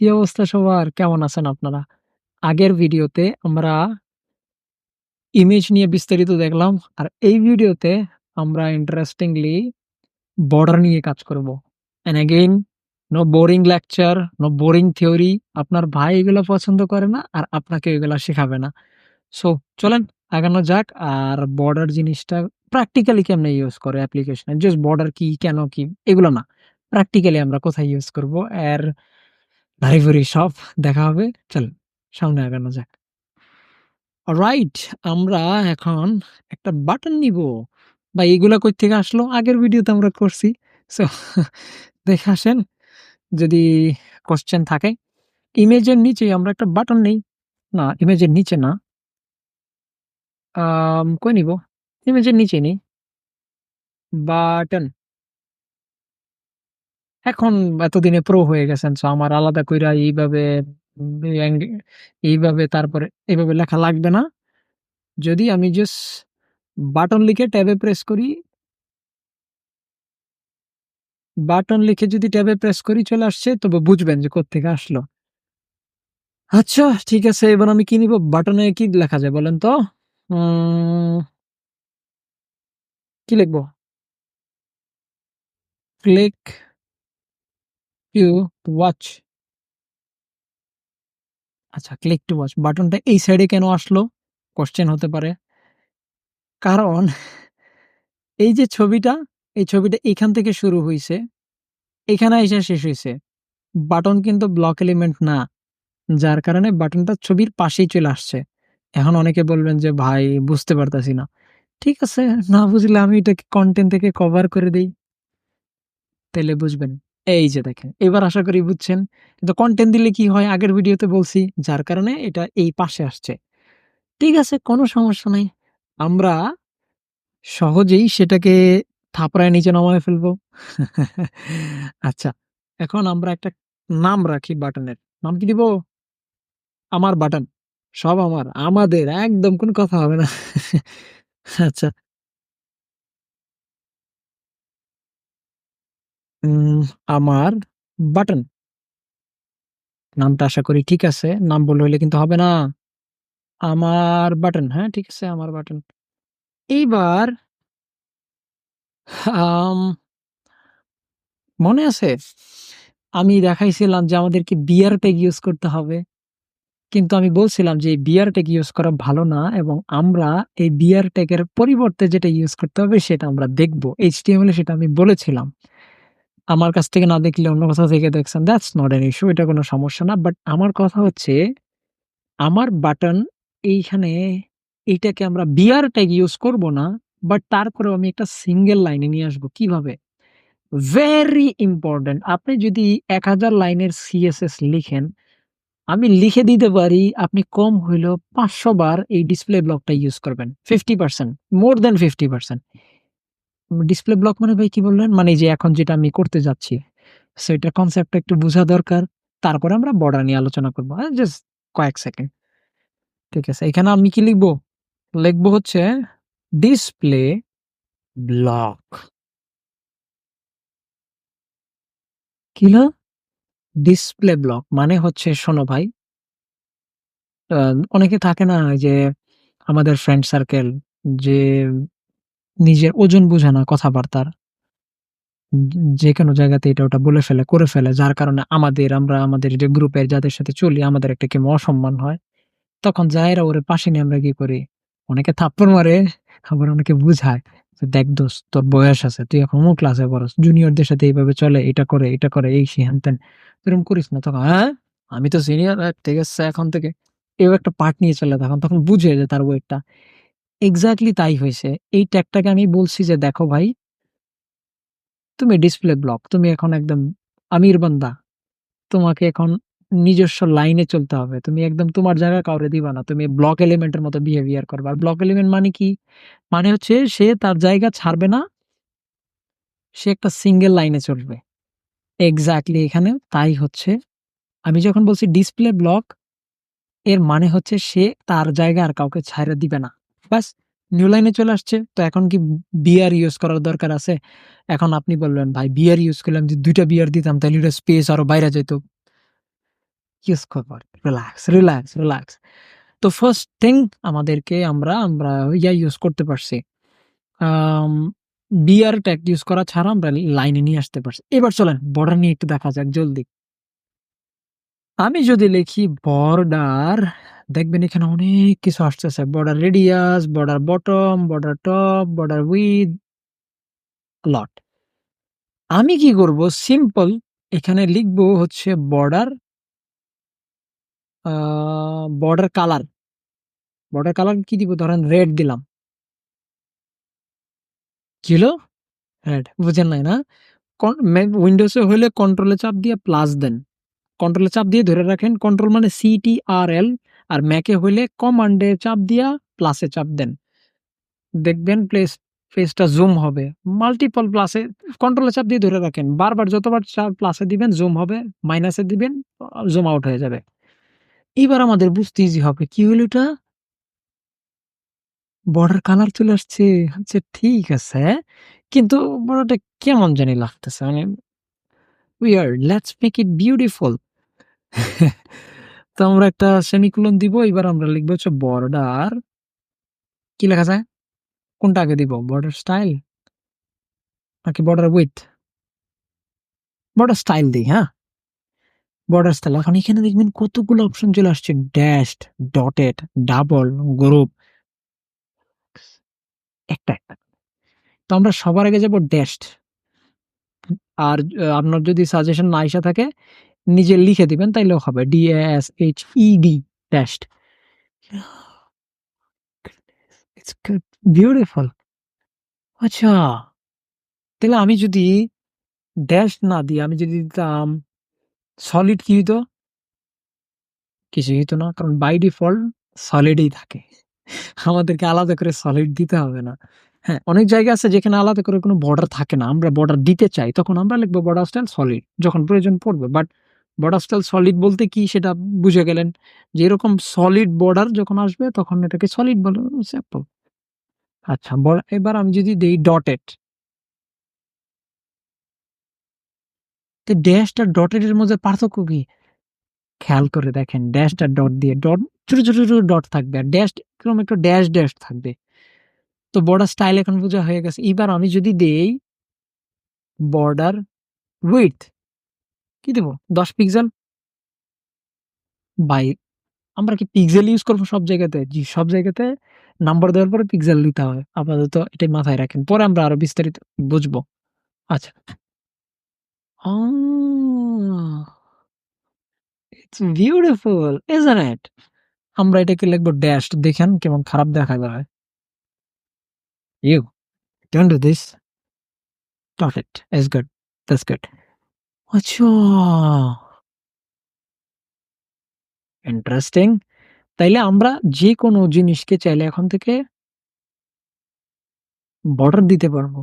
কি অবস্থা সবার? কেমন আছেন আপনারা? আগের ভিডিওতে আমরা ইমেজ নিয়ে বিস্তারিত দেখলাম। আর এই ভিডিওতে আমরা ইন্টারেস্টিংলি বর্ডার নিয়ে কাজ করব। And again no boring lecture, no boring theory. আপনার ভাই এগুলা পছন্দ করে না আর আপনাকে এগুলা শেখাবে না। সো চলেন আগানো যাক। আর বর্ডার জিনিসটা প্র্যাকটিক্যালি কেমনে ইউজ করে অ্যাপ্লিকেশনে। জাস্ট বর্ডার কি, কেন কি এগুলো না। প্র্যাকটিক্যালি আমরা কোথায় ইউজ করব এর ভারি-ভুরি সব দেখা হবে। চল, সামনে আগানো যাক। রাইট আমরা এখন একটা বাটন নিব। ভাই, এগুলা কইথেকে আসলো? আগের ভিডিওতে আমরা করছি। সো দেখে আসেন, যদি কোশ্চেন থাকে। ইমেজের নিচেই আমরা একটা বাটন নেই। না ইমেজের নিচে না। কই নিব? ইমেজের নিচে নেই। বাটন। এখন এতদিনে প্রো হয়ে গেছেন। সো আমার আলাদা কইরা এইভাবে এইভাবে তারপরে এইভাবে লেখা লাগবে না। যদি আমি জাস্ট বাটন লিখে ট্যাবে প্রেস করি বাটন লিখে যদি ট্যাবে প্রেস করি চলে আসছে, তবে বুঝবেন যে কোত্থেকে আসলো। আচ্ছা ঠিক আছে, এবার আমি কি নিব? বাটনে কি লেখা যায় বলেন তো? কি লিখব ক্লিক টু ওয়াচ। আচ্ছা ক্লিক টু ওয়াচ বাটনটা এই সাইডে কেন আসলো? কোয়েশ্চেন হতে পারে। কারণ এই যে ছবিটা, এই ছবিটা এখান থেকে শুরু হইছে। এখানে আইসা শেষ হইছে। বাটন কিন্তু ব্লক এলিমেন্ট না। যার কারণে বাটনটা ছবির পাশেই চলে আসছে। এখন অনেকে বলবেন যে ভাই বুঝতে পারতাছি না। ঠিক আছে না বুঝলে আমি এটাকে কনটেন্ট থেকে কভার করে দিই তাহলে বুঝবেন। এই যে দেখেন, এবার আশা করি বুঝছেন। কিন্তু কনটেন্ট দিলে কি হয় আগের ভিডিওতে বলছি, যার কারণে এটা এই পাশে আসছে। ঠিক আছে, কোনো সমস্যা নাই। আমরা সহজেই সেটাকে থাপড়ায় নিচে নামায় ফেলব। আচ্ছা এখন আমরা একটা নাম রাখি বাটনের। নাম কি দিব? আমার বাটন। সব আমার। আমাদের, একদম কোনো কথা হবে না। আচ্ছা। আমার বাটন। নামটা আশা করি ঠিক আছে। নাম ভুল হইলে কিন্তু হবে না। আমার বাটন। হ্যাঁ, ঠিক আছে আমার বাটন। এইবার আম মনে আছে? আমি দেখাইছিলাম যে আমাদেরকে বিয়ার ট্যাগ ইউজ করতে হবে। কিন্তু আমি বলছিলাম যে এই বিয়ার ট্যাগ ইউজ করা ভালো না এবং আমরা এই বিয়ার ট্যাগের পরিবর্তে যেটা ইউজ করতে হবে সেটা আমরা দেখব। HTML সেটা আমি বলেছিলাম। আমার কাছ থেকে না দেখলে অন্য কোথাও থেকে দেখছেন দ্যাটস নট অ্যান ইস্যু এটা কোনো সমস্যা না। বাট আমার কথা হচ্ছে আমার বাটন এইখানে এইটাকে আমরা বিয়ার ট্যাগ ইউজ করব না। বাট তারপরেও আমি একটা সিঙ্গেল লাইনে নিয়ে আসব। কীভাবে? ভেরি ইম্পোর্টেন্ট আপনি যদি ১০০০ লাইনের CSS লিখেন, আমি লিখে দিতে পারি আপনি কম হইলেও ৫০০ বার এই ডিসপ্লে ব্লকটা ইউজ করবেন। 50% মোর দ্যান 50% ডিসপ্লে ব্লক মানে ভাই কি বললেন? মানে যে এখন যেটা আমি করতে যাচ্ছি। সো এটার কনসেপ্টটা একটু বোঝা দরকার। তারপরে আমরা বর্ডার নিয়ে আলোচনা করব। জাস্ট কয়েক সেকেন্ড। ঠিক আছে। এখানে আমি কি লিখব লিখব হচ্ছে ডিসপ্লে ব্লক। কি? ডিসপ্লে ব্লক মানে হচ্ছে, শোনো ভাই অনেকে থাকে না যে আমাদের ফ্রেন্ড সার্কেল যে নিজের ওজন বুঝে না কথাবার্তার। যে যেকোনো জায়গাতে এটা ওটা বলে ফেলে, করে ফেলে। যার কারণে আমাদের আমরা আমাদের যে গ্রুপের যাদের সাথে চলি আমাদের একটা কেমন অসম্মান হয়। তখন যাইরা ওরে পাশে নিয়ে আমরা কি করি? অনেকে থাপ্পড় মারে, আবার অনেকে বুঝায় "দেখ দোস্ত তোর বয়স আছে। তুই এখন অমুক ক্লাসে পড়স। জুনিয়রদের সাথে এইভাবে চলে, এটা করে, এটা করে, এই সেই হ্যান-ত্যান। এরকম করিস না।" তখন, "হ্যাঁ? আমি তো সিনিয়র। ঠিক আছে এখন থেকে" এও একটা পার্ট নিয়ে চলে তখন। তখন বুঝে যে তার ওয়েটটা। এক্সাক্টলি তাই হইছে। এই ট্যাগটাকে আমি বলছি যে, "দেখো ভাই" তুমি ডিসপ্লে ব্লক। তুমি এখন একদম আমির বান্দা। তোমাকে এখন নিজস্ব লাইনে চলতে হবে। তুমি একদম তোমার জায়গা কাউরে দিবা না। তুমি ব্লক এলিমেন্টের মতো বিহেভিয়ার করবা। আর ব্লক এলিমেন্ট মানে কি? মানে হচ্ছে সে তার জায়গা ছাড়বে না সে একটা সিঙ্গেল লাইনে চলবে। এক্সাক্টলি এখানেও তাই হচ্ছে। আমি যখন বলছি ডিসপ্লে ব্লক এর মানে হচ্ছে সে তার জায়গা আর কাউকে ছাইড়া দিবে না। ব্যাস নিউ লাইনে চলে আসছে। তো এখন কি বিআর ইউজ করার দরকার আছে? এখন আপনি বলবেন, "ভাই বিআর ইউজ করলে আমি যদি ২ টা বিআর দিতাম তাইলে ওটার স্পেস আরও বাইরা যাইত।" ইউজ করব। Relax, relax, relax. তো ফার্স্ট থিং আমাদেরকে আমরা আমরা ইয়া ইউজ করতে পারছি। বিআর ট্যাগ ইউজ করা ছাড়া আমরা লাইনে নিয়ে আসতে পারছি। এবার চলেন বর্ডার নিয়ে একটু দেখা যাক জলদি। আমি যদি লিখি বর্ডার, দেখবেন এখানে অনেক কিছু আসতেছে। Border radius, border bottom, border top, border width lot. আমি কি করব সিম্পল এখানে লিখব হচ্ছে border border colour. Border colour কি দিব? ধরেন রেড দিলাম। কি হলো? রেড। বুঝেন নাই না? উইন্ডোজে হইলে কন্ট্রোলে চাপ দিয়ে প্লাস দেন। কন্ট্রোলে চাপ দিয়ে ধরে রাখেন। কন্ট্রোল মানে সিটিআরএল আর এল আর ম্যাকে হইলে কমান্ডে চাপ দিয়া প্লাসে চাপ দেন। দেখবেন প্লেস পেজটা জুম হবে। মাল্টিপল প্লাসে কন্ট্রোলে চাপ দিয়ে ধরে রাখেন। বারবার যতবার চাপ প্লাসে দিবেন জুম হবে, মাইনাসে দিবেন জুম আউট হয়ে যাবে। এবার আমাদের বুঝতে ইজি হবে। কি হইল এটা? বর্ডার কালার চলে আসছে। আচ্ছা ঠিক আছে। কিন্তু বর্ডারটা কেমন জানি লাগতেছে। মানে weird. Let's make it beautiful. তো আমরা একটা সেমিকোলন দিব। এবার আমরা লিখব হচ্ছে বর্ডার কি লেখা যায়? কোনটা আগে দিব? Border style? নাকি বর্ডার উইথ? বর্ডার স্টাইল দিই হ্যাঁ? Border style. এখন এখানে দেখবেন কতগুলো অপশন চলে আসছে। Dashed, dotted, double, groove. একটা, একটা। তো আমরা সবার আগে যাব ড্যাশড। আর আপনার যদি সাজেশন না থাকে নিজে লিখে দিবেন তাইলেও হবে। D A S H E D dashed. It's good beautiful. আচ্ছা। তাহলে আমি যদি ড্যাশ না দিয়ে আমি যদি দিতাম সলিড কি হইতো? কিছুই হইতো না। কারণ বাই ডিফল্ট সলিডই থাকে। আমাদেরকে আলাদা করে সলিড দিতে হবে না। হ্যাঁ, অনেক জায়গা আছে যেখানে আলাদা করে কোনো বর্ডার থাকে না। আমরা বর্ডার দিতে চাই। তখন আমরা লিখব বর্ডার স্টাইল সলিড। যখন প্রয়োজন পড়বে। বাট বর্ডার স্টাইল সলিড বলতে কি সেটা বুঝে গেলেন। যে এরকম সলিড বর্ডার যখন আসবে তখন এটাকে সলিড বলে সিম্পল। আচ্ছা এবার আমি যদি দেই ডটেড। তো ড্যাশ আর ডটেড এর মধ্যে পার্থক্য কি? খেয়াল করে দেখেন ড্যাশ আর ডট দিয়ে ডট ছোট, ছোট, ছোট ডট থাকবে। আর ড্যাশ এরকম একটা ড্যাশ, ড্যাশ থাকবে। তো বর্ডার স্টাইল এখন বোঝা হয়ে গেছে। এবার আমি যদি দেই বর্ডার উইডথ কি দিব? ১০ পিক্সেল? বাই আমরা কি পিক্সেল ইউজ করব সব জায়গাতে? জি, সব জায়গাতে নাম্বার দেওয়ার পরে পিক্সেল দিতে হয়। আপাতত এটাই মাথায় রাখেন। পরে আমরা আরও বিস্তারিত বুঝব আচ্ছা। It's beautiful? আমরা এটাকে লিখব ড্যাশড দেখেন কেমন খারাপ দেখা যায়। You do this this. Dotted is good. That's good. আচ্ছা। ইন্টারেস্টিং। তাইলে আমরা যেকোনো জিনিসকে চাইলে এখন থেকে বর্ডার দিতে পারব।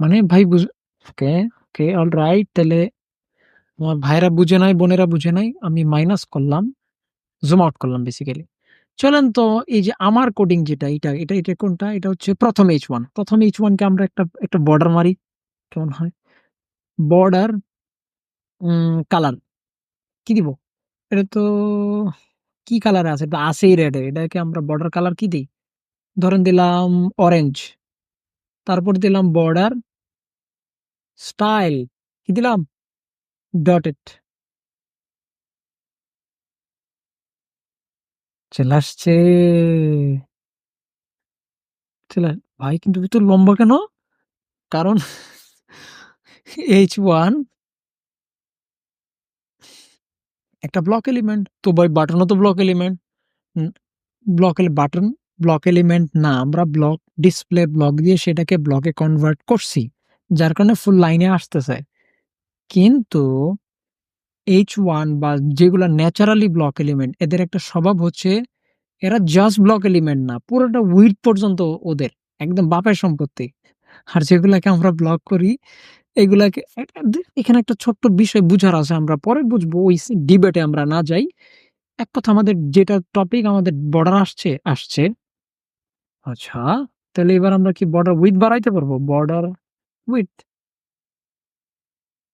মানে ভাই বুঝ ওকে, ওকে, অলরাইট তাইলে আমার ভাইয়েরা বুঝে নাই, বোনেরা বুঝে নাই। আমি মাইনাস করলাম। জুম আউট করলাম বেসিক্যালি। চলেন তো এই যে আমার কোডিং যেটা এটা, এটা, এটা কোনটা? এটা হচ্ছে প্রথম H1 প্রথম H1 কে আমরা একটা, একটা বর্ডার মারি। কেমন হয়? Border um colour. কি দিব? এটা তো কি কালারে আছে? এটা আছেই রেড। এটাকে আমরা বর্ডার কালার কি দেই? ধরেন দিলাম অরেঞ্জ। তারপর দিলাম বর্ডার স্টাইল। কি দিলাম? ডটেড। চলে আসছে। চলে ভাই, কিন্তু এত লম্বা কেন? কারণ H1 একটা ব্লক এলিমেন্ট। তো ভাই বাটনও তো block element. Block button block element না। আমরা ব্লক ডিসপ্লে ব্লক দিয়ে সেটাকে ব্লকে কনভার্ট করছি। যার কারণে ফুল লাইনে আসতেছে। কিন্তু এইচ ওয়ান বা যেগুলা ন্যাচারালি ব্লক এলিমেন্ট এদের একটা স্বভাব হচ্ছে এরা জাস্ট ব্লক এলিমেন্ট না। পুরোটা উইড পর্যন্ত ওদের। একদম বাপের সম্পত্তি। আর যেগুলাকে আমরা ব্লক করি এগুলাকে এখানে একটা ছোট্ট বিষয় বুঝার আছে। আমরা পরে বুঝব ওই ডিবেটে আমরা না যাই। এক কথা আমাদের যেটা টপিক আমাদের বর্ডার আসছে, আসছে। আচ্ছা, তাহলে এবার আমরা কি বর্ডার উইডথ বাড়াইতে পারব? বর্ডার উইডথ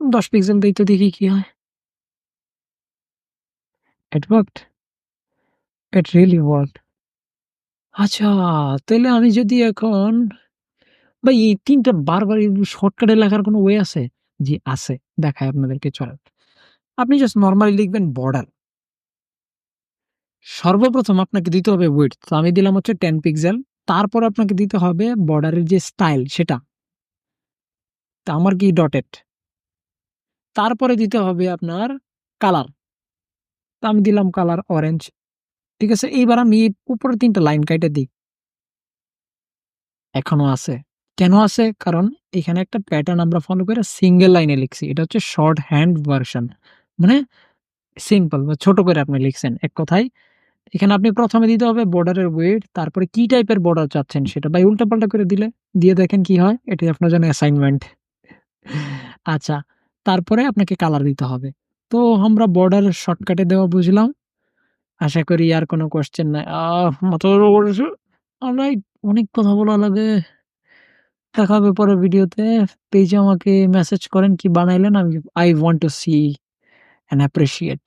১০ পিক্সেল দেই তো দেখি কি হয়। It worked? It really worked. আচ্ছা, তাহলে আমি যদি এখন ভাই এই ৩ টা বারবার শর্টকাটে লেখার কোনো ওয়ে আছে? জি, আছে। দেখাই আপনাদেরকে, চলেন। আপনি জাস্ট নর্মালি লিখবেন বর্ডার। সর্বপ্রথম আপনাকে দিতে হবে উইডথ। তো আমি দিলাম হচ্ছে টেন পিক্সেল। তারপর আপনাকে দিতে হবে বর্ডারের যে স্টাইল সেটা। তা আমার কি ডটেড। তারপরে দিতে হবে আপনার কালার। তা আমি দিলাম কালার অরেঞ্জ। ঠিক আছে? এইবার আমি উপরের ৩ টা লাইন কাইটা দিই এখনও আছে। কেন আছে? কারণ এখানে একটা প্যাটার্ন আমরা ফলো করে সিঙ্গেল লাইনে লিখছি। এটা হচ্ছে শর্ট হ্যান্ড ভার্সন। মানে সিম্পল বা ছোট করে আপনি লিখছেন। এক কথায় এখানে আপনি প্রথমে দিতে হবে বর্ডারের ওয়েট তারপরে কি টাইপের বর্ডার চাচ্ছেন সেটা ভাই উল্টাপাল্টা করে দিলে দিয়ে দেখেন কি হয়? এটাই আপনার জন্য অ্যাসাইনমেন্ট। আচ্ছা, তারপরে আপনাকে কালার দিতে হবে। তো আমরা বর্ডারের শর্টকাটে দেওয়া বুঝলাম। আশা করি আর কোনো কোয়েশ্চেন নাই। করতেছে। অলরাইট অনেক কথা বলা লাগে। দেখা হবে পরের ভিডিওতে। পেজে আমাকে মেসেজ করেন কি বানাইলেন, আমি I want to see and appreciate.